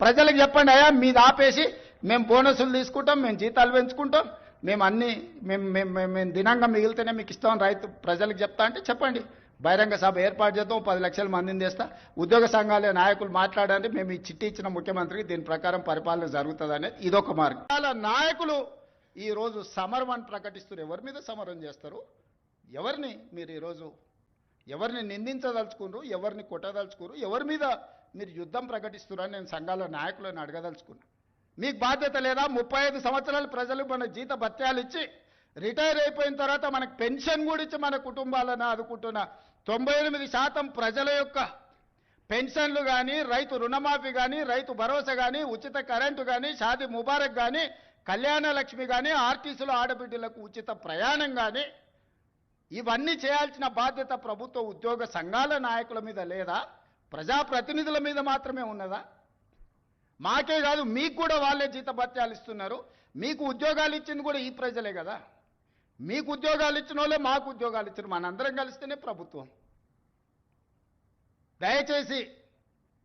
ప్రజలకు చెప్పండి అయ్యా మీది ఆపేసి మేము బోనసులు తీసుకుంటాం మేము జీతాలు పెంచుకుంటాం మేము అన్ని మేము మేము మేము మేము దినంగా మిగిలితేనే మీకు ఇస్తాం రైతు ప్రజలకు చెప్తా అంటే చెప్పండి. బహిరంగ సభ ఏర్పాటు చేద్దాం పది లక్షల మందిని తెస్తా ఉద్యోగ సంఘాల నాయకులు మాట్లాడండి మేము ఈ చిట్టి ఇచ్చిన ముఖ్యమంత్రికి దీని ప్రకారం పరిపాలన జరుగుతుంది అనేది ఇదొక మార్గం. చాలా నాయకులు ఈరోజు సమరం అని ప్రకటిస్తారు ఎవరి మీద సమరం చేస్తారు? ఎవరిని మీరు ఈరోజు ఎవరిని నిందించదలుచుకున్నారు ఎవరిని కొట్టదలుచుకోరు ఎవరి మీద మీరు యుద్ధం ప్రకటిస్తున్నారని నేను సంఘాల నాయకులను అడగదలుచుకున్నా. మీకు బాధ్యత లేదా? ముప్పై ఐదు సంవత్సరాలు ప్రజలు మన జీత భత్యాలు ఇచ్చి రిటైర్ అయిపోయిన తర్వాత మనకు పెన్షన్ కూడా ఇచ్చి మన కుటుంబాలను ఆదుకుంటున్న తొంభై ఎనిమిది శాతం ప్రజల యొక్క పెన్షన్లు కానీ రైతు రుణమాఫీ కానీ రైతు భరోసా కానీ ఉచిత కరెంటు కానీ షాది ముబారక్ కానీ కళ్యాణ లక్ష్మి కానీ ఆర్టీసీలో ఆడబిడ్డలకు ఉచిత ప్రయాణం కానీ ఇవన్నీ చేయాల్సిన బాధ్యత ప్రభుత్వ ఉద్యోగ సంఘాల నాయకుల మీద లేదా ప్రజాప్రతినిధుల మీద మాత్రమే ఉన్నదా? మాకే కాదు మీకు కూడా వాళ్ళే జీతభత్యాలు ఇస్తున్నారు. మీకు ఉద్యోగాలు ఇచ్చింది కూడా ఈ ప్రజలే కదా. మీకు ఉద్యోగాలు ఇచ్చిన వాళ్ళే మాకు ఉద్యోగాలు ఇచ్చారు. మనందరం కలిస్తేనే ప్రభుత్వం. దయచేసి